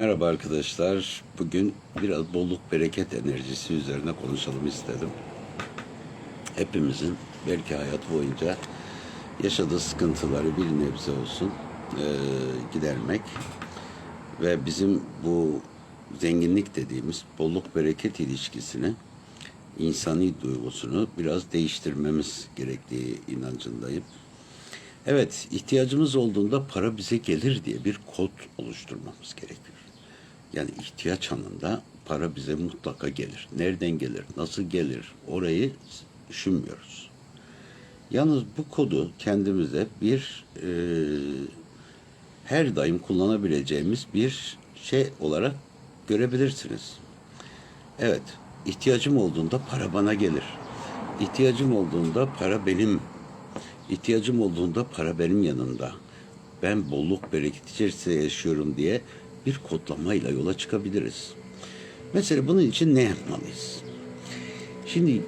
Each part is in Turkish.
Merhaba arkadaşlar. Bugün biraz bolluk bereket enerjisi üzerine konuşalım istedim. Hepimizin belki hayat boyunca yaşadığı sıkıntıları bir nebze olsun eee, gidermek ve bizim bu zenginlik dediğimiz bolluk bereket ilişkisini insani duygusunu biraz değiştirmemiz gerektiği inancındayım. Evet, ihtiyacımız olduğunda para bize gelir diye bir kod oluşturmamız gerekiyor. Yani ihtiyaç anında para bize mutlaka gelir. Nereden gelir, nasıl gelir orayı düşünmüyoruz. Yalnız bu kodu kendimize bir e, her daim kullanabileceğimiz bir şey olarak görebilirsiniz. Evet, ihtiyacım olduğunda para bana gelir. İhtiyacım olduğunda para benim. İhtiyacım olduğunda para benim yanında. Ben bolluk bereket içerisinde yaşıyorum diye bir kodlamayla yola çıkabiliriz. Mesela bunun için ne yapmalıyız? Şimdi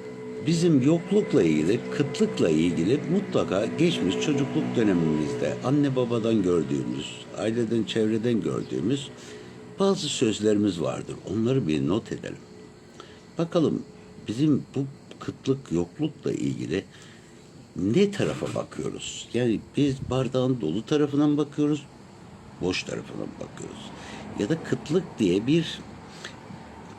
bizim yoklukla ilgili, kıtlıkla ilgili mutlaka geçmiş çocukluk dönemimizde anne babadan gördüğümüz, aileden, çevreden gördüğümüz bazı sözlerimiz vardır. Onları bir not edelim. Bakalım bizim bu kıtlık, yoklukla ilgili ne tarafa bakıyoruz? Yani biz bardağın dolu tarafına mı bakıyoruz, boş tarafına bakıyoruz? Ya da kıtlık diye bir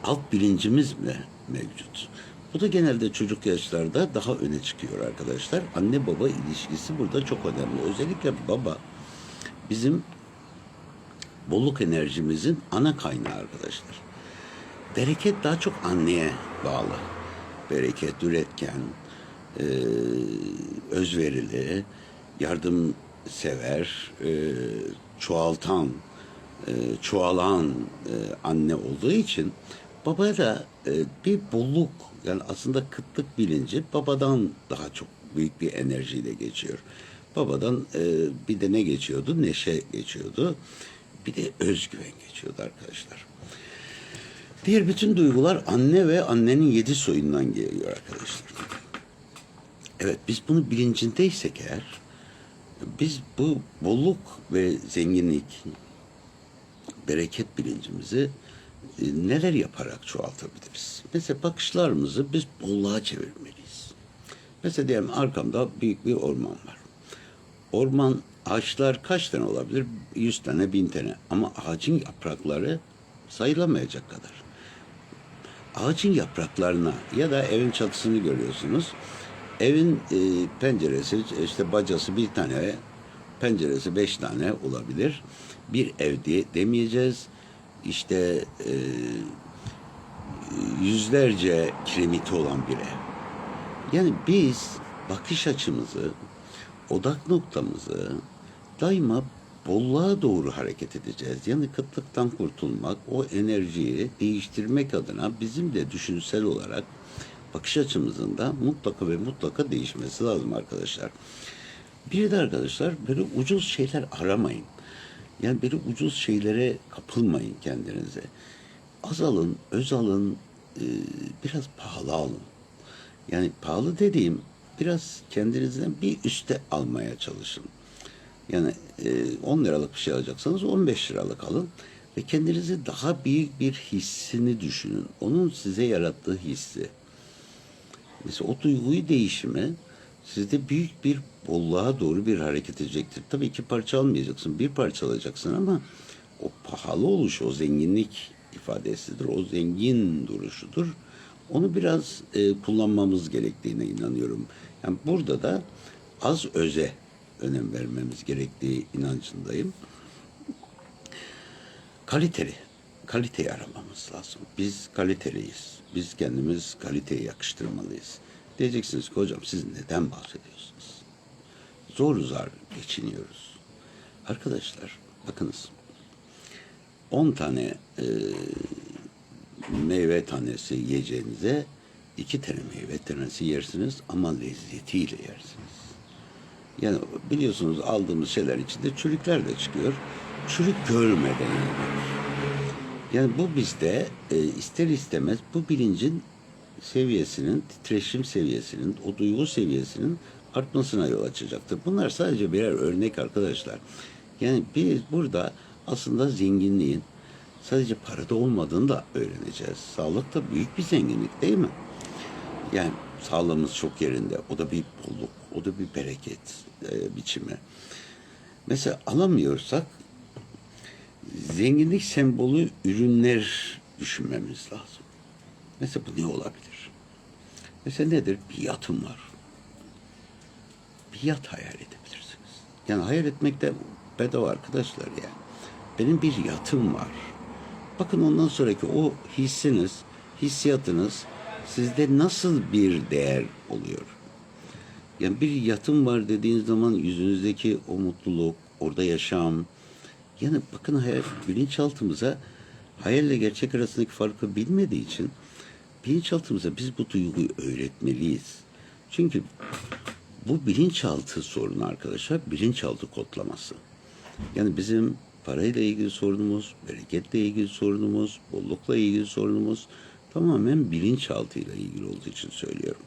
alt bilincimiz mi mevcut? Bu da genelde çocuk yaşlarda daha öne çıkıyor arkadaşlar. Anne baba ilişkisi burada çok önemli. Özellikle baba bizim bolluk enerjimizin ana kaynağı arkadaşlar. Bereket daha çok anneye bağlı. Bereket üretken, e, özverili, yardımsever, e, çoğaltan, e, çoğalan e, anne olduğu için baba da e, bir bolluk yani aslında kıtlık bilinci babadan daha çok büyük bir enerjiyle geçiyor. Babadan bir de ne geçiyordu? Neşe geçiyordu. Bir de özgüven geçiyordu arkadaşlar. Diğer bütün duygular anne ve annenin yedi soyundan geliyor arkadaşlar. Evet biz bunu bilincindeysek eğer biz bu bolluk ve zenginlik bereket bilincimizi e, neler yaparak çoğaltabiliriz? Mesela bakışlarımızı biz bolluğa çevirmeliyiz. Mesela diyelim arkamda büyük bir orman var. Orman ağaçlar kaç tane olabilir? Yüz tane, bin tane. Ama ağacın yaprakları sayılamayacak kadar. Ağacın yapraklarına ya da evin çatısını görüyorsunuz. Evin e, penceresi işte bacası bir tane, penceresi beş tane olabilir. Bir ev diye demeyeceğiz. İşte e, yüzlerce kiremiti olan bir ev. Yani biz bakış açımızı, odak noktamızı daima bolluğa doğru hareket edeceğiz. Yani kıtlıktan kurtulmak, o enerjiyi değiştirmek adına bizim de düşünsel olarak bakış açımızın da mutlaka ve mutlaka değişmesi lazım arkadaşlar. Bir de arkadaşlar böyle ucuz şeyler aramayın. Yani böyle ucuz şeylere kapılmayın kendinize. Az alın, öz alın, e, biraz pahalı alın. Yani pahalı dediğim biraz kendinizden bir üste almaya çalışın. Yani e, 10 liralık bir şey alacaksanız 15 liralık alın ve kendinizi daha büyük bir hissini düşünün. Onun size yarattığı hissi. Mesela o duyguyu değişimi sizde büyük bir bolluğa doğru bir hareket edecektir. Tabii iki parça almayacaksın, bir parça alacaksın ama o pahalı oluş, o zenginlik ifadesidir, o zengin duruşudur. Onu biraz e, kullanmamız gerektiğine inanıyorum. Yani burada da az öze önem vermemiz gerektiği inancındayım. Kaliteli, kaliteyi aramamız lazım. Biz kaliteliyiz. Biz kendimiz kaliteye yakıştırmalıyız. Diyeceksiniz ki hocam siz neden bahsediyorsunuz? Zor zar geçiniyoruz. Arkadaşlar bakınız 10 tane e, meyve tanesi yiyeceğinize iki tane meyve tanesi yersiniz ama lezzetiyle yersiniz. Yani biliyorsunuz aldığımız şeyler içinde çürükler de çıkıyor. Çürük görmeden yemek. Yani bu bizde e, ister istemez bu bilincin seviyesinin, titreşim seviyesinin, o duygu seviyesinin artmasına yol açacaktır. Bunlar sadece birer örnek arkadaşlar. Yani biz burada aslında zenginliğin sadece parada olmadığını da öğreneceğiz. Sağlık da büyük bir zenginlik değil mi? Yani sağlığımız çok yerinde. O da bir bolluk, o da bir bereket e, biçimi. Mesela alamıyorsak zenginlik sembolü ürünler düşünmemiz lazım. Mesela bu ne olabilir? Mesela nedir? Bir yatım var. Bir yat hayal edebilirsiniz. Yani hayal etmek de bedava arkadaşlar yani. Benim bir yatım var. Bakın ondan sonraki o hissiniz, hissiyatınız sizde nasıl bir değer oluyor? Yani bir yatım var dediğiniz zaman yüzünüzdeki o mutluluk, orada yaşam. Yani bakın hayal, bilinçaltımıza hayalle gerçek arasındaki farkı bilmediği için bilinçaltımıza biz bu duyguyu öğretmeliyiz. Çünkü bu bilinçaltı sorunu arkadaşlar, bilinçaltı kodlaması. Yani bizim parayla ilgili sorunumuz, bereketle ilgili sorunumuz, bollukla ilgili sorunumuz tamamen bilinçaltıyla ilgili olduğu için söylüyorum.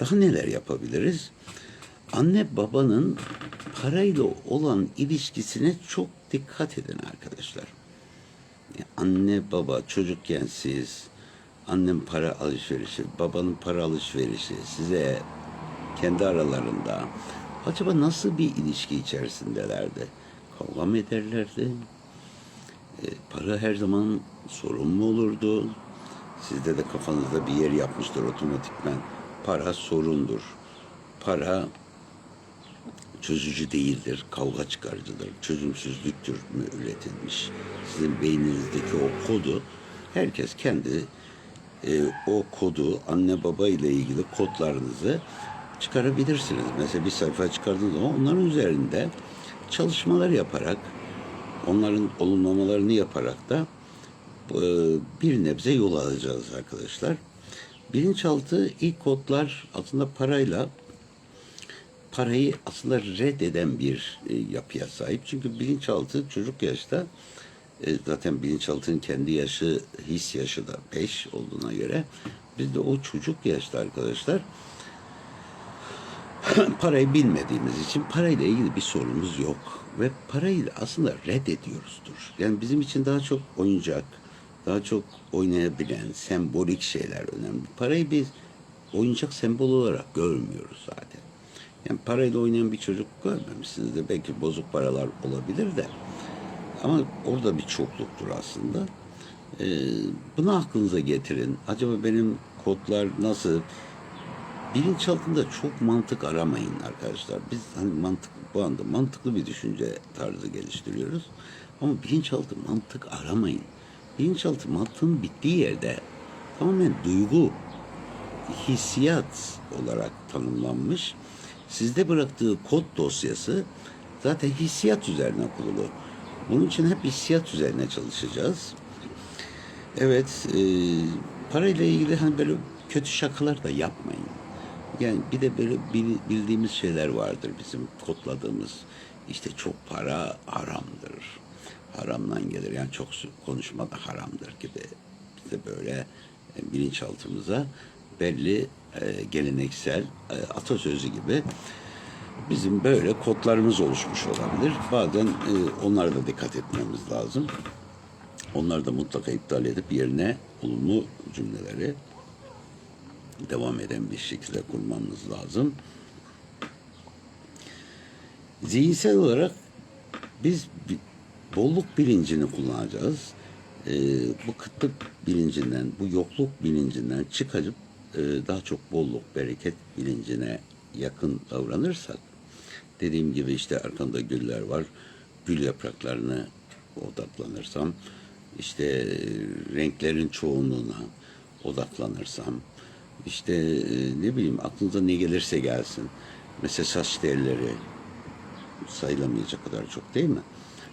Daha neler yapabiliriz? Anne babanın parayla olan ilişkisine çok dikkat edin arkadaşlar. Yani anne baba çocukken siz annem para alışverişi, babanın para alışverişi size kendi aralarında acaba nasıl bir ilişki içerisindelerdi? Kavga mı ederlerdi? E, para her zaman sorun mu olurdu? Sizde de kafanızda bir yer yapmıştır otomatikmen. Para sorundur. Para çözücü değildir, kavga çıkarıcıdır, çözümsüzlüktür mü üretilmiş. Sizin beyninizdeki o kodu herkes kendi e, o kodu anne baba ile ilgili kodlarınızı çıkarabilirsiniz. Mesela bir sayfa çıkardığınız zaman onların üzerinde çalışmalar yaparak onların olumlamalarını yaparak da e, bir nebze yol alacağız arkadaşlar. Bilinçaltı ilk kodlar aslında parayla parayı aslında reddeden bir e, yapıya sahip. Çünkü bilinçaltı çocuk yaşta e, zaten bilinçaltının kendi yaşı, his yaşı da 5 olduğuna göre biz de o çocuk yaşta arkadaşlar parayı bilmediğimiz için parayla ilgili bir sorunumuz yok. Ve parayı da aslında reddediyoruzdur. Yani bizim için daha çok oyuncak, daha çok oynayabilen, sembolik şeyler önemli. Parayı biz oyuncak sembol olarak görmüyoruz zaten. Yani parayla oynayan bir çocuk görmemişsinizdir. Belki bozuk paralar olabilir de. Ama orada bir çokluktur aslında. Ee, bunu aklınıza getirin. Acaba benim kodlar nasıl? Bilinçaltında çok mantık aramayın arkadaşlar. Biz hani mantık bu anda mantıklı bir düşünce tarzı geliştiriyoruz. Ama bilinçaltı mantık aramayın. Bilinçaltı mantığın bittiği yerde tamamen duygu, hissiyat olarak tanımlanmış. Sizde bıraktığı kod dosyası zaten hissiyat üzerine kurulu. Bunun için hep hissiyat üzerine çalışacağız. Evet, e, parayla ilgili hani böyle kötü şakalar da yapmayın. Yani bir de böyle bil- bildiğimiz şeyler vardır bizim kodladığımız. İşte çok para haramdır. Haramdan gelir. Yani çok konuşma da haramdır gibi. Biz de böyle e, bilinçaltımıza belli e, geleneksel e, atasözü gibi bizim böyle kodlarımız oluşmuş olabilir. Bazen e, onlara da dikkat etmemiz lazım. Onları da mutlaka iptal edip yerine olumlu cümleleri devam eden bir şekilde kurmamız lazım. Zihinsel olarak biz bi- bolluk bilincini kullanacağız. Ee, bu kıtlık bilincinden, bu yokluk bilincinden çıkarıp e, daha çok bolluk, bereket bilincine yakın davranırsak, dediğim gibi işte arkamda güller var, gül yapraklarını odaklanırsam, işte e, renklerin çoğunluğuna odaklanırsam, işte e, ne bileyim aklınıza ne gelirse gelsin. Mesela saç telleri sayılamayacak kadar çok değil mi?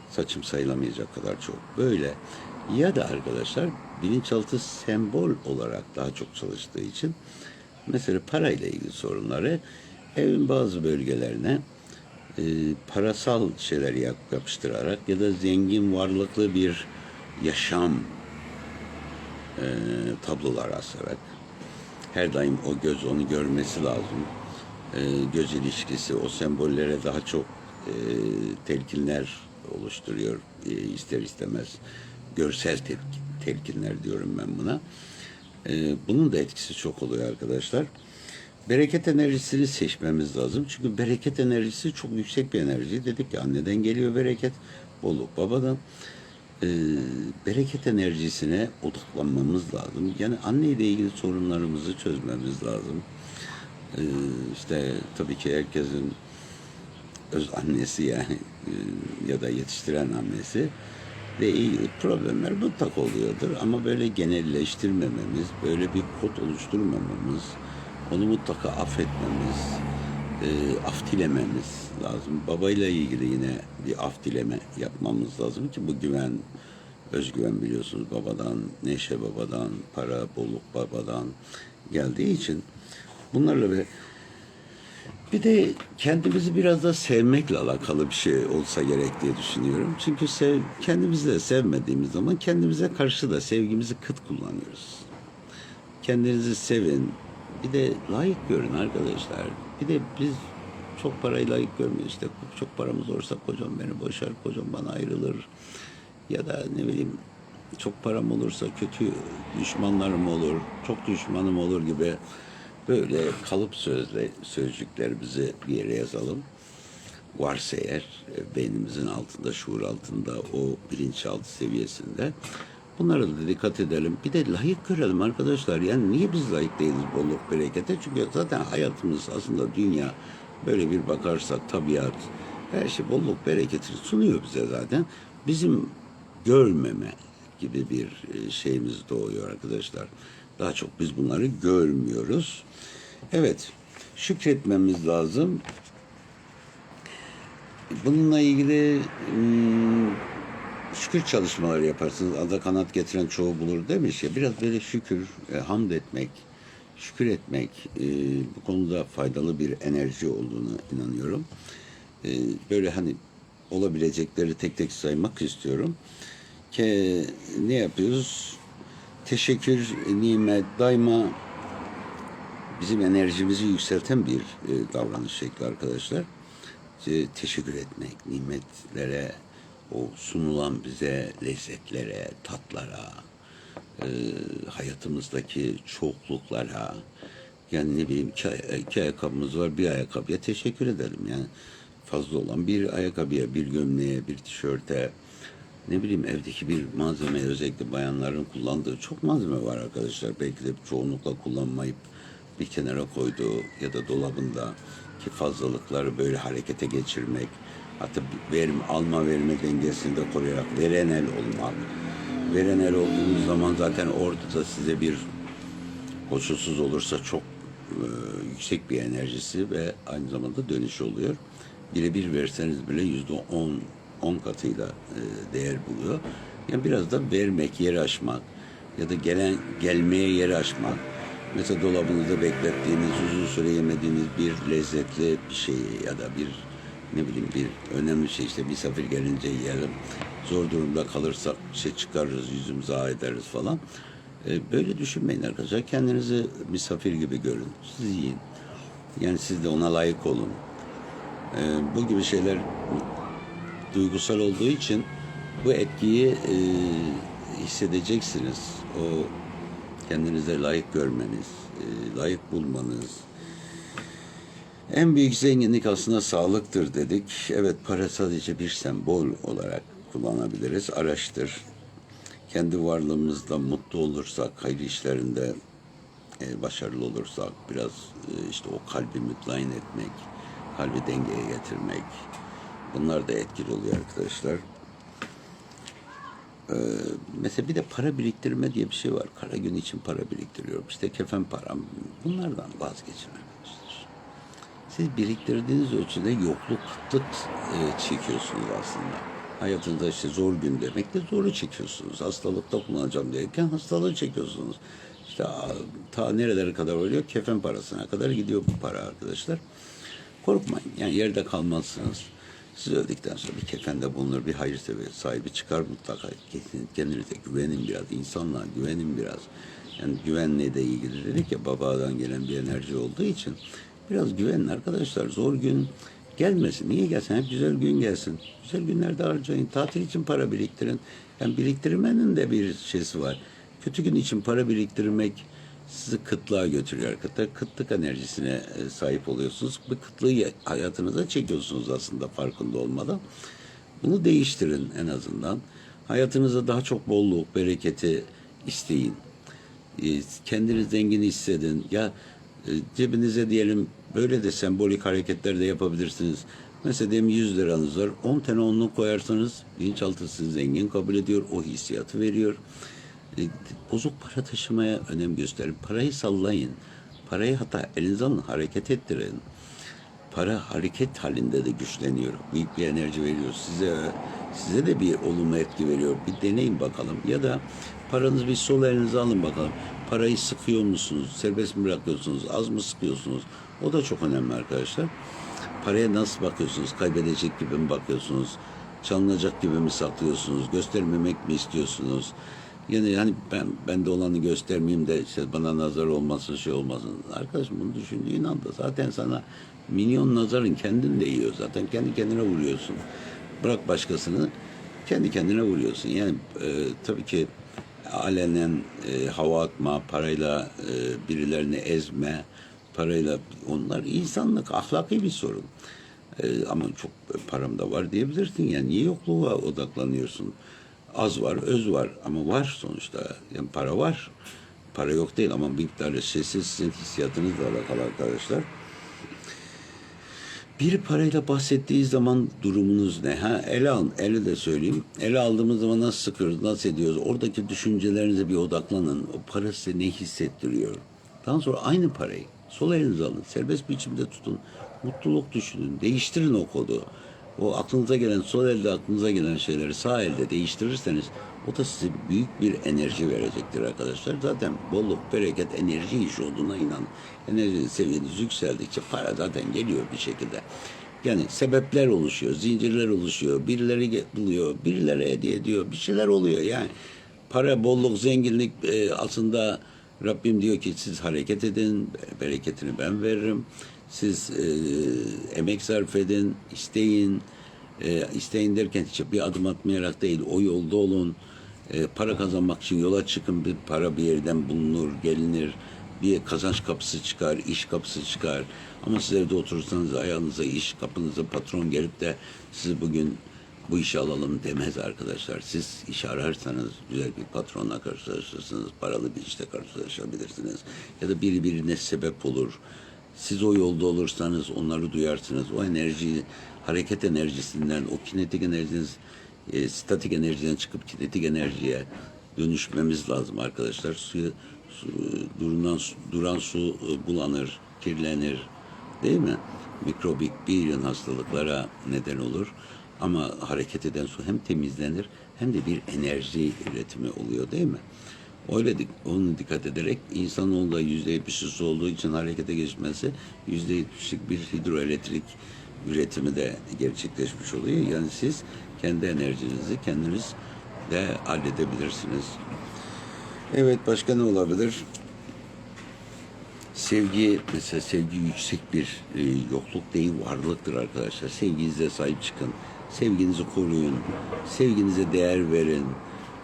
Saçım sayılamayacak kadar çok. Böyle. Ya da arkadaşlar bilinçaltı sembol olarak daha çok çalıştığı için mesela parayla ilgili sorunları evin bazı bölgelerine e, parasal şeyler yap- yapıştırarak ya da zengin varlıklı bir yaşam e, tablolar asarak her daim o göz onu görmesi lazım. E, göz ilişkisi o sembollere daha çok e, telkinler oluşturuyor e, ister istemez. Görsel tepki, telkinler diyorum ben buna. Ee, bunun da etkisi çok oluyor arkadaşlar. Bereket enerjisini seçmemiz lazım. Çünkü bereket enerjisi çok yüksek bir enerji. Dedik ki anneden geliyor bereket, bolluk babadan. Ee, bereket enerjisine odaklanmamız lazım. Yani anneyle ilgili sorunlarımızı çözmemiz lazım. Ee, işte tabii ki herkesin öz annesi yani e, ya da yetiştiren annesi ilgili problemler mutlak oluyordur. Ama böyle genelleştirmememiz, böyle bir kod oluşturmamamız, onu mutlaka affetmemiz, e, af dilememiz lazım. Babayla ilgili yine bir af dileme yapmamız lazım ki bu güven, özgüven biliyorsunuz babadan, neşe babadan, para, bolluk babadan geldiği için bunlarla bir bir de kendimizi biraz da sevmekle alakalı bir şey olsa gerek diye düşünüyorum. Çünkü sev, kendimizi de sevmediğimiz zaman kendimize karşı da sevgimizi kıt kullanıyoruz. Kendinizi sevin. Bir de layık görün arkadaşlar. Bir de biz çok parayı layık görmüyoruz. İşte çok paramız olursa kocam beni boşar, kocam bana ayrılır. Ya da ne bileyim çok param olursa kötü düşmanlarım olur, çok düşmanım olur gibi böyle kalıp sözle sözcüklerimizi bir yere yazalım. Varsa eğer e, beynimizin altında, şuur altında, o bilinçaltı seviyesinde bunlara da dikkat edelim. Bir de layık görelim arkadaşlar. Yani niye biz layık değiliz bolluk berekete? Çünkü zaten hayatımız aslında dünya böyle bir bakarsak tabiat her şey bolluk bereketini sunuyor bize zaten. Bizim görmeme gibi bir e, şeyimiz doğuyor arkadaşlar. Daha çok biz bunları görmüyoruz. Evet, şükretmemiz lazım. Bununla ilgili hmm, şükür çalışmaları yaparsınız. Ada kanat getiren çoğu bulur demiş ya. Biraz böyle şükür, e, hamd etmek, şükür etmek e, bu konuda faydalı bir enerji olduğunu inanıyorum. Böyle hani olabilecekleri tek tek saymak istiyorum. Ki ne yapıyoruz? Teşekkür, nimet, daima bizim enerjimizi yükselten bir e, davranış şekli arkadaşlar. E, teşekkür etmek, nimetlere, o sunulan bize lezzetlere, tatlara, e, hayatımızdaki çokluklara, yani ne bileyim iki, iki ayakkabımız var, bir ayakkabıya teşekkür edelim. Yani fazla olan bir ayakkabıya, bir gömleğe, bir tişörte, ne bileyim evdeki bir malzeme özellikle bayanların kullandığı çok malzeme var arkadaşlar. Belki de çoğunlukla kullanmayıp bir kenara koyduğu ya da dolabında ki fazlalıkları böyle harekete geçirmek. Hatta verim, alma verme dengesini de koruyarak veren el olmak. Veren el olduğunuz zaman zaten orada da size bir koşulsuz olursa çok e, yüksek bir enerjisi ve aynı zamanda dönüş oluyor. Birebir verseniz bile yüzde on, on katıyla e, değer buluyor. Yani biraz da vermek, yer açmak ya da gelen gelmeye yer açmak. Mesela dolabınızda beklettiğiniz, uzun süre yemediğiniz bir lezzetli bir şeyi ya da bir ne bileyim bir önemli şey işte misafir gelince yiyelim. Zor durumda kalırsak şey çıkarırız, yüzümüzü ağ ederiz falan. E, Böyle düşünmeyin arkadaşlar. Kendinizi misafir gibi görün. Siz yiyin. Yani siz de ona layık olun. E, Bu gibi şeyler duygusal olduğu için bu etkiyi e, hissedeceksiniz. O kendinize layık görmeniz, e, layık bulmanız. En büyük zenginlik aslında sağlıktır dedik. Evet para sadece bir sembol olarak kullanabiliriz. Araçtır. Kendi varlığımızda mutlu olursak, hayır işlerinde e, başarılı olursak, biraz e, işte o kalbi mutlain etmek, kalbi dengeye getirmek, bunlar da etkili oluyor arkadaşlar. Ee, mesela bir de para biriktirme diye bir şey var. Kara gün için para biriktiriyorum. İşte kefen param. Bunlardan arkadaşlar. Siz biriktirdiğiniz ölçüde yokluk, kıtlık e, çekiyorsunuz aslında. Hayatınızda işte zor gün demek de zoru çekiyorsunuz. Hastalıkta kullanacağım derken hastalığı çekiyorsunuz. İşte ta nerelere kadar oluyor? Kefen parasına kadar gidiyor bu para arkadaşlar. Korkmayın. Yani yerde kalmazsınız. Siz öldükten sonra bir kefende bulunur, bir hayır sever, sahibi çıkar mutlaka. Kendinize güvenin biraz, insanlığa güvenin biraz. Yani güvenle de ilgili dedik ya babadan gelen bir enerji olduğu için biraz güvenin arkadaşlar. Zor gün Gelmesin. Niye gelsin? Hep güzel gün gelsin. Güzel günlerde harcayın. Tatil için para biriktirin. Yani biriktirmenin de bir şeysi var. Kötü gün için para biriktirmek sizi kıtlığa götürüyor. Kıtlık, kıtlık enerjisine e, sahip oluyorsunuz. Bu kıtlığı ya- hayatınıza çekiyorsunuz aslında farkında olmadan. Bunu değiştirin en azından. Hayatınıza daha çok bolluk, bereketi isteyin. E, Kendinizi zengin hissedin. Ya e, cebinize diyelim böyle de sembolik hareketler de yapabilirsiniz. Mesela diyelim 100 liranız var. 10 tane onluk koyarsanız bilinçaltı sizi zengin kabul ediyor. O hissiyatı veriyor. E, Bozuk para taşımaya önem gösterin. Parayı sallayın. Parayı hatta elinize alın, hareket ettirin para hareket halinde de güçleniyor. Büyük bir enerji veriyor. Size size de bir olumlu etki veriyor. Bir deneyin bakalım. Ya da paranızı bir sol elinize alın bakalım. Parayı sıkıyor musunuz? Serbest mi bırakıyorsunuz? Az mı sıkıyorsunuz? O da çok önemli arkadaşlar. Paraya nasıl bakıyorsunuz? Kaybedecek gibi mi bakıyorsunuz? Çalınacak gibi mi saklıyorsunuz? Göstermemek mi istiyorsunuz? Yani hani ben bende olanı göstermeyeyim de işte bana nazar olmasın şey olmasın. Arkadaşım bunu düşündüğün anda zaten sana milyon nazarın kendin de yiyor zaten. Kendi kendine vuruyorsun. Bırak başkasını kendi kendine vuruyorsun. Yani e, tabii ki alenen e, hava atma, parayla e, birilerini ezme, parayla onlar insanlık, ahlaki bir sorun. E, ama çok param da var diyebilirsin. Yani niye yokluğa odaklanıyorsun? Az var, öz var ama var sonuçta. Yani para var. Para yok değil ama miktarı sessiz sizin hissiyatınızla alakalı arkadaşlar. Bir parayla bahsettiği zaman durumunuz ne? Ha, ele al, ele de söyleyeyim. Ele aldığımız zaman nasıl sıkıyoruz, nasıl ediyoruz? Oradaki düşüncelerinize bir odaklanın. O para size ne hissettiriyor? Daha sonra aynı parayı sol elinize alın. Serbest biçimde tutun. Mutluluk düşünün. Değiştirin o kodu. O aklınıza gelen, sol elde aklınıza gelen şeyleri sağ elde değiştirirseniz o da size büyük bir enerji verecektir arkadaşlar. Zaten bolluk, bereket, enerji işi olduğuna inan. Enerji seviyeniz yükseldikçe para zaten geliyor bir şekilde. Yani sebepler oluşuyor, zincirler oluşuyor, birileri buluyor, birileri hediye ediyor, bir şeyler oluyor. Yani para, bolluk, zenginlik e, aslında Rabbim diyor ki siz hareket edin, bereketini ben veririm. Siz e, emek sarf edin, isteyin. E, isteyin derken hiç bir adım atmayarak değil, o yolda olun. E, para kazanmak için yola çıkın, bir para bir yerden bulunur, gelinir. Bir kazanç kapısı çıkar, iş kapısı çıkar. Ama siz evde oturursanız ayağınıza iş, kapınıza patron gelip de sizi bugün bu işi alalım demez arkadaşlar. Siz iş ararsanız güzel bir patronla karşılaşırsınız. Paralı bir işte karşılaşabilirsiniz. Ya da biri birine sebep olur. Siz o yolda olursanız onları duyarsınız. O enerjiyi, hareket enerjisinden, o kinetik enerjiniz, e, statik enerjiden çıkıp kinetik enerjiye dönüşmemiz lazım arkadaşlar. Suyu, su, durulan, su- duran su e, bulanır, kirlenir. Değil mi? Mikrobik bir yığın hastalıklara neden olur. Ama hareket eden su hem temizlenir hem de bir enerji üretimi oluyor değil mi? Öyle onu dikkat ederek insanoğlu da yüzde yetmişi su olduğu için harekete geçmesi yüzde yetmişlik bir hidroelektrik üretimi de gerçekleşmiş oluyor. Yani siz kendi enerjinizi kendiniz de halledebilirsiniz. Evet başka ne olabilir? Sevgi mesela sevgi yüksek bir e, yokluk değil varlıktır arkadaşlar. Sevginize sahip çıkın. Sevginizi koruyun. Sevginize değer verin.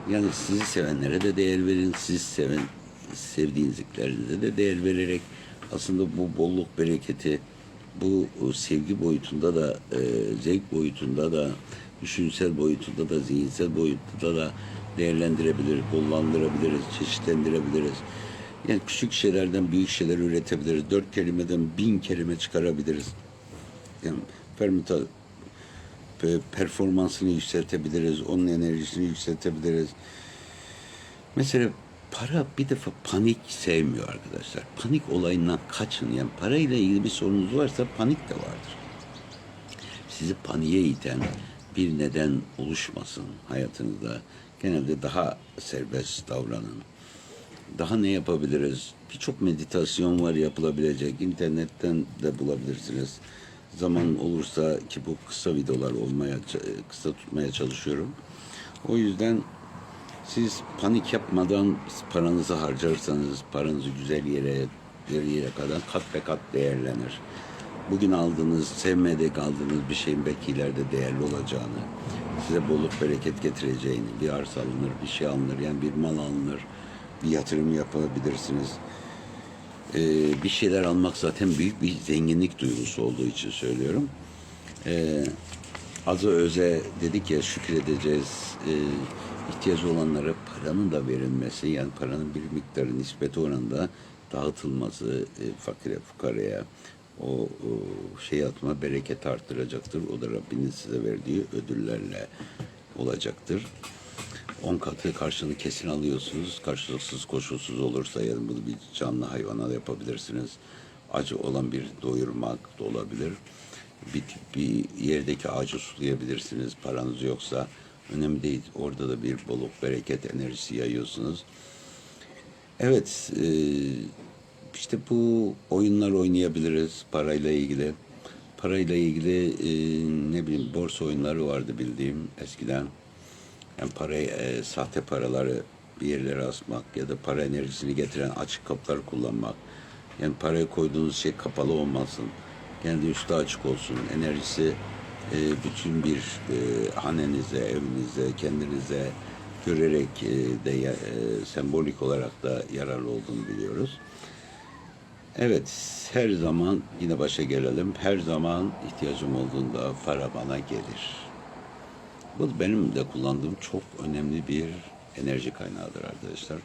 Yani sizi sevenlere de değer verin. Siz seven sevdiğinizliklerinize de değer vererek aslında bu bolluk bereketi bu o sevgi boyutunda da e, zevk boyutunda da düşünsel boyutunda da zihinsel boyutunda da değerlendirebilir, kullandırabiliriz, çeşitlendirebiliriz. Yani küçük şeylerden büyük şeyler üretebiliriz. Dört kelimeden bin kelime çıkarabiliriz. Yani fermenta pe- performansını yükseltebiliriz. Onun enerjisini yükseltebiliriz. Mesela para bir defa panik sevmiyor arkadaşlar. Panik olayından kaçın. Yani parayla ilgili bir sorunuz varsa panik de vardır. Sizi paniğe iten bir neden oluşmasın hayatınızda. Genelde daha serbest davranın. Daha ne yapabiliriz? Birçok meditasyon var yapılabilecek. İnternetten de bulabilirsiniz. Zaman olursa ki bu kısa videolar olmaya kısa tutmaya çalışıyorum. O yüzden siz panik yapmadan paranızı harcarsanız paranızı güzel yere bir yere kadar kat be kat değerlenir. bugün aldığınız, sevmediği aldığınız bir şeyin belki ileride değerli olacağını, size bolluk bereket getireceğini, bir arsa alınır, bir şey alınır, yani bir mal alınır, bir yatırım yapabilirsiniz. Ee, bir şeyler almak zaten büyük bir zenginlik duygusu olduğu için söylüyorum. Ee, azı öze dedik ya şükredeceğiz. Ee, ihtiyacı olanlara paranın da verilmesi yani paranın bir miktarı nispeti oranında dağıtılması e, fakire fukaraya o, o şey atma bereket arttıracaktır. O da Rabbinin size verdiği ödüllerle olacaktır. 10 katı karşılığı kesin alıyorsunuz. Karşılıksız koşulsuz olursa yani bunu bir canlı hayvana da yapabilirsiniz. Acı olan bir doyurmak da olabilir. Bir, bir yerdeki ağacı sulayabilirsiniz. Paranız yoksa önemli değil. Orada da bir bolluk bereket enerjisi yayıyorsunuz. Evet, e, işte bu oyunlar oynayabiliriz parayla ilgili. Parayla ilgili e, ne bileyim borsa oyunları vardı bildiğim eskiden. Yani parayı, e, sahte paraları bir yerlere asmak ya da para enerjisini getiren açık kaplar kullanmak. Yani parayı koyduğunuz şey kapalı olmasın. Kendi üstü açık olsun. Enerjisi e, bütün bir e, hanenize, evinize, kendinize görerek e, de e, sembolik olarak da yararlı olduğunu biliyoruz. Evet, her zaman yine başa gelelim. Her zaman ihtiyacım olduğunda para bana gelir. Bu benim de kullandığım çok önemli bir enerji kaynağıdır arkadaşlar.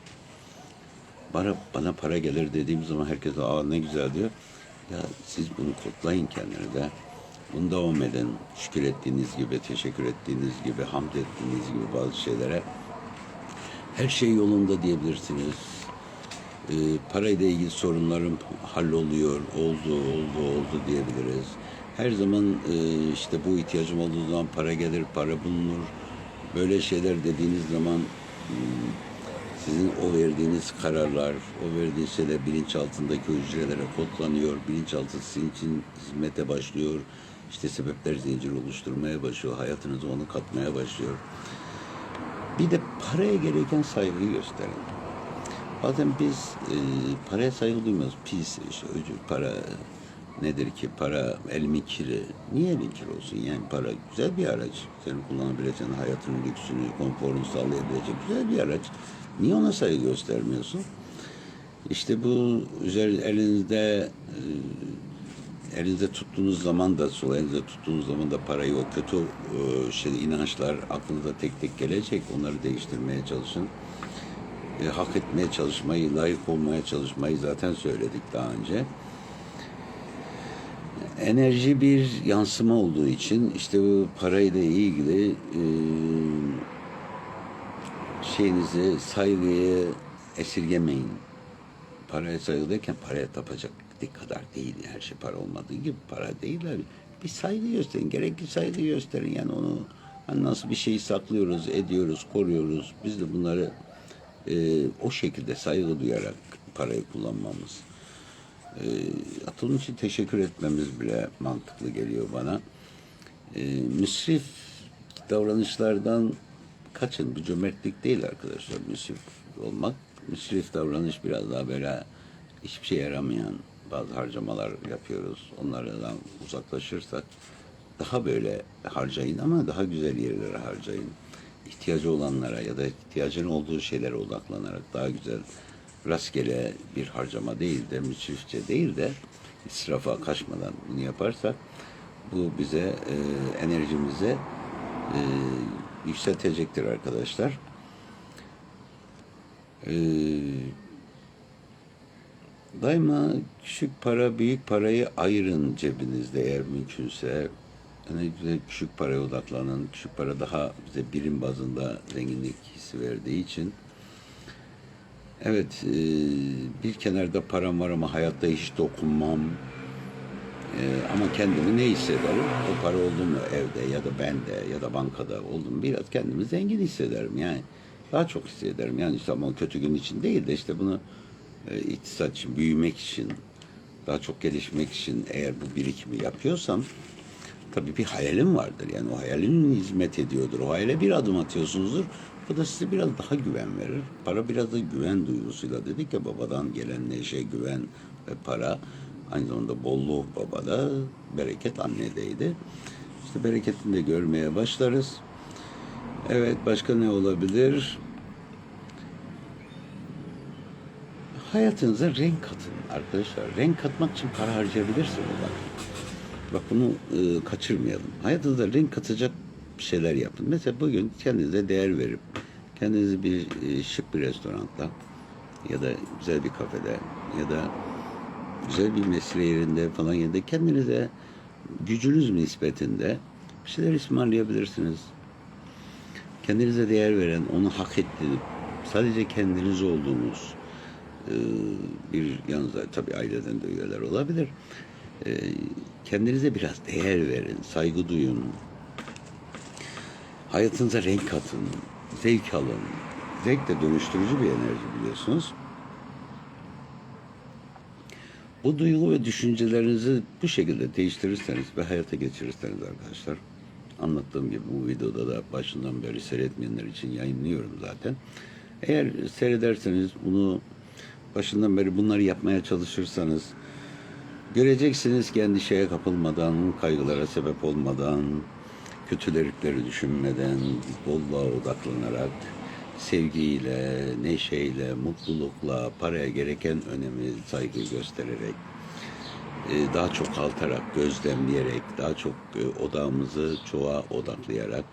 Bana, bana para gelir dediğim zaman herkes aa ne güzel diyor. Ya siz bunu kodlayın kendinize. Bunu devam edin. Şükür ettiğiniz gibi, teşekkür ettiğiniz gibi, hamd ettiğiniz gibi bazı şeylere. Her şey yolunda diyebilirsiniz. Ee, parayla ilgili sorunlarım halloluyor, oldu, oldu, oldu diyebiliriz. Her zaman e, işte bu ihtiyacım olduğu zaman para gelir, para bulunur. Böyle şeyler dediğiniz zaman hmm, sizin o verdiğiniz kararlar, o verdiğiniz şeyler bilinçaltındaki hücrelere kodlanıyor. Bilinçaltı sizin için hizmete başlıyor. İşte sebepler zinciri oluşturmaya başlıyor. Hayatınıza onu katmaya başlıyor. Bir de paraya gereken saygıyı gösterin. Bazen biz e, paraya saygı duymuyoruz. Pis, işte, para nedir ki? Para elmi kiri. Niye elmi kiri olsun? Yani para güzel bir araç. Senin kullanabileceğin hayatının lüksünü, konforunu sağlayabilecek güzel bir araç. Niye ona saygı göstermiyorsun? İşte bu elinizde e, elinizde tuttuğunuz zaman da sol elinizde tuttuğunuz zaman da parayı o kötü e, şey inançlar aklınıza tek tek gelecek. Onları değiştirmeye çalışın e, hak etmeye çalışmayı, layık olmaya çalışmayı zaten söyledik daha önce. Enerji bir yansıma olduğu için işte bu parayla ilgili e, şeyinizi, saygıyı esirgemeyin. Paraya saygı paraya tapacak kadar değil. Her şey para olmadığı gibi para değil. abi. Bir saygı gösterin. Gerekli saygı gösterin. Yani onu hani nasıl bir şeyi saklıyoruz, ediyoruz, koruyoruz. Biz de bunları e, o şekilde saygı duyarak parayı kullanmamız. E, atılım için teşekkür etmemiz bile mantıklı geliyor bana. E, müsrif davranışlardan kaçın. Bu cömertlik değil arkadaşlar müsrif olmak. Müsrif davranış biraz daha böyle hiçbir şey yaramayan bazı harcamalar yapıyoruz. Onlardan uzaklaşırsak daha böyle harcayın ama daha güzel yerlere harcayın. İhtiyacı olanlara ya da ihtiyacın olduğu şeylere odaklanarak daha güzel rastgele bir harcama değil de müsrifçe değil de israfa kaçmadan bunu yaparsak bu bize e, enerjimize e, yükseltecektir arkadaşlar. E, daima küçük para büyük parayı ayırın cebinizde eğer mümkünse. Bize küçük paraya odaklanın. Küçük para daha bize birim bazında zenginlik hissi verdiği için. Evet, e, bir kenarda param var ama hayatta hiç dokunmam. E, ama kendimi ne hissederim? O para oldu mu evde ya da bende ya da bankada oldu mu biraz kendimi zengin hissederim. Yani daha çok hissederim. Yani işte ama kötü gün için değil de işte bunu e, iktisat için, büyümek için, daha çok gelişmek için eğer bu birikimi yapıyorsam tabii bir hayalim vardır. Yani o hayalin hizmet ediyordur. O hayale bir adım atıyorsunuzdur. Bu da size biraz daha güven verir. Para biraz da güven duygusuyla dedik ya babadan gelen neşe, güven ve para Aynı zamanda bolluk babada, bereket annedeydi. İşte bereketini de görmeye başlarız. Evet başka ne olabilir? Hayatınıza renk katın arkadaşlar. Renk katmak için para harcayabilirsiniz bak. Bak bunu e, kaçırmayalım. Hayatınızda renk katacak bir şeyler yapın. Mesela bugün kendinize değer verip kendinizi bir e, şık bir restoranda ya da güzel bir kafede ya da güzel bir mesleği yerinde falan ya da kendinize gücünüz nispetinde bir şeyler ısmarlayabilirsiniz. Kendinize değer veren, onu hak ettiğiniz, sadece kendiniz olduğunuz e, bir yanınızda tabii aileden de üyeler olabilir. E, kendinize biraz değer verin, saygı duyun. Hayatınıza renk katın, zevk alın. Zevk de dönüştürücü bir enerji biliyorsunuz. Bu duygu ve düşüncelerinizi bu şekilde değiştirirseniz ve hayata geçirirseniz arkadaşlar anlattığım gibi bu videoda da başından beri seyretmeyenler için yayınlıyorum zaten. Eğer seyrederseniz bunu başından beri bunları yapmaya çalışırsanız göreceksiniz ki endişeye kapılmadan, kaygılara sebep olmadan, kötülükleri düşünmeden, bolluğa odaklanarak, sevgiyle, neşeyle, mutlulukla, paraya gereken önemi, saygı göstererek, e, daha çok altarak, gözlemleyerek, daha çok e, odağımızı çoğa odaklayarak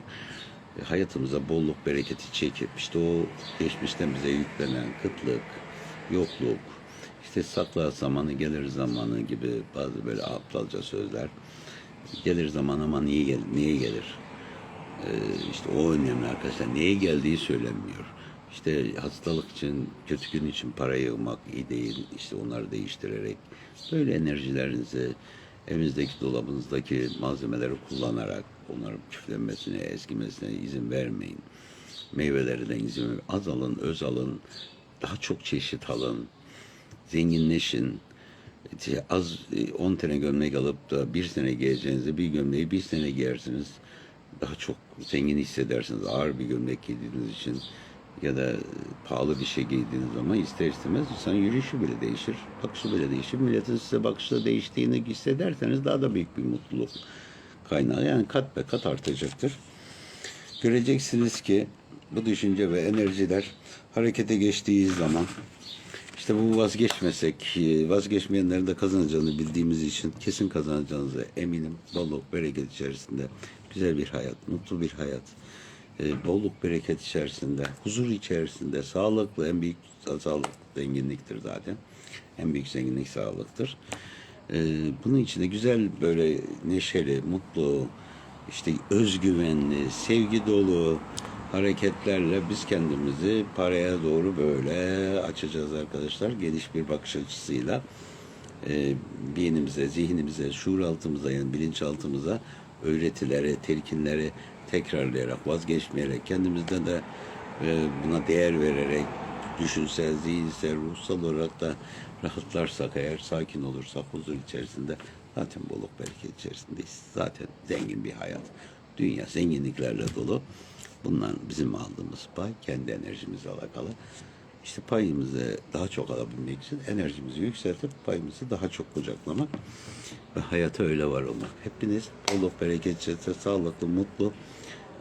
e, hayatımıza bolluk, bereketi çekip işte o geçmişten bize yüklenen kıtlık, yokluk, işte sakla zamanı gelir zamanı gibi bazı böyle aptalca sözler gelir zaman ama niye gel niye gelir? Ee, işte o önemli arkadaşlar. Neye geldiği söylenmiyor. İşte hastalık için, kötü gün için para yığmak iyi değil. İşte onları değiştirerek böyle enerjilerinizi evinizdeki dolabınızdaki malzemeleri kullanarak onların küflenmesine, eskimesine izin vermeyin. Meyvelerden izin vermeyin. Az alın, öz alın. Daha çok çeşit alın. Zenginleşin. İşte az e, 10 tane gömlek alıp da bir sene giyeceğinizi bir gömleği bir sene giyersiniz. Daha çok zengin hissedersiniz ağır bir gömlek giydiğiniz için ya da e, pahalı bir şey giydiğiniz zaman ister istemez insan yürüyüşü bile değişir, bakışı bile değişir. Milletin size bakışta değiştiğini hissederseniz daha da büyük bir mutluluk kaynağı. Yani kat be kat artacaktır. Göreceksiniz ki bu düşünce ve enerjiler harekete geçtiği zaman işte bu vazgeçmesek, e, vazgeçmeyenlerin de kazanacağını bildiğimiz için kesin kazanacağınıza eminim. Bolluk, bereket içerisinde güzel bir hayat, mutlu bir hayat, e, bolluk, bereket içerisinde, huzur içerisinde, sağlıklı, en büyük sağlık zenginliktir zaten. En büyük zenginlik sağlıktır. E, Bunun içinde güzel böyle neşeli, mutlu, işte özgüvenli, sevgi dolu hareketlerle biz kendimizi paraya doğru böyle açacağız arkadaşlar. Geniş bir bakış açısıyla e, beynimize, zihnimize, şuur altımıza yani bilinçaltımıza öğretileri, telkinleri tekrarlayarak, vazgeçmeyerek, kendimizden de e, buna değer vererek, düşünsel, zihinsel, ruhsal olarak da rahatlarsak eğer, sakin olursak, huzur içerisinde zaten bolluk bereket içerisindeyiz. Zaten zengin bir hayat. Dünya zenginliklerle dolu. Bundan bizim aldığımız pay kendi enerjimizle alakalı. İşte payımızı daha çok alabilmek için enerjimizi yükseltip payımızı daha çok kucaklamak ve hayata öyle var olmak. Hepiniz bolluk bereket içerisinde sağlıklı, mutlu,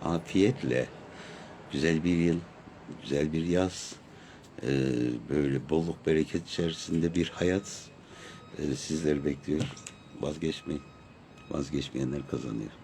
afiyetle güzel bir yıl, güzel bir yaz, e, böyle bolluk bereket içerisinde bir hayat e, sizleri bekliyor. Vazgeçmeyin. Vazgeçmeyenler kazanıyor.